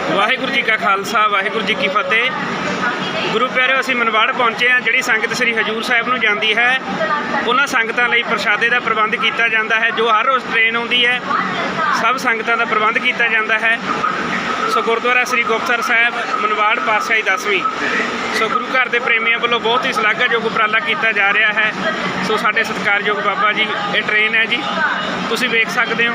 ਵਾਹਿਗੁਰੂ ਜੀ ਕਾ ਖਾਲਸਾ, ਵਾਹਿਗੁਰੂ ਜੀ ਕੀ ਫਤਿਹ। ਗੁਰੂ ਪਿਆਰਿਓ, ਅਸੀਂ ਮਨਵਾੜ ਪਹੁੰਚੇ ਹਾਂ, ਜਿਹੜੀ ਸੰਗਤ ਸ੍ਰੀ ਹਜੂਰ ਸਾਹਿਬ ਨੂੰ ਜਾਂਦੀ ਹੈ, ਉਹਨਾਂ ਸੰਗਤਾਂ ਲਈ ਪ੍ਰਸ਼ਾਦੇ ਦਾ ਪ੍ਰਬੰਧ ਕੀਤਾ ਜਾਂਦਾ ਹੈ, ਜੋ ਹਰ ਰੋਜ਼ ਟ੍ਰੇਨ ਆਉਂਦੀ ਹੈ, ਸਭ ਸੰਗਤਾਂ ਦਾ ਪ੍ਰਬੰਧ ਕੀਤਾ ਜਾਂਦਾ ਹੈ। ਸੋ ਗੁਰਦੁਆਰਾ ਸ੍ਰੀ ਗੁਪਤਸਰ ਸਾਹਿਬ, ਮਨਵਾੜ ਪਾਤਸ਼ਾਹੀ ਦਸਵੀਂ। ਸੋ ਗੁਰੂ ਘਰ ਦੇ ਪ੍ਰੇਮੀਆਂ ਵੱਲੋਂ ਬਹੁਤ ਹੀ ਸ਼ਲਾਘਾਯੋਗ ਉਪਰਾਲਾ ਕੀਤਾ ਜਾ ਰਿਹਾ ਹੈ। ਸੋ ਸਾਡੇ ਸਤਿਕਾਰਯੋਗ ਬਾਬਾ ਜੀ, ਇਹ ਟ੍ਰੇਨ ਹੈ ਜੀ। ਤੁਸੀਂ ਵੇਖ ਸਕਦੇ ਹੋ।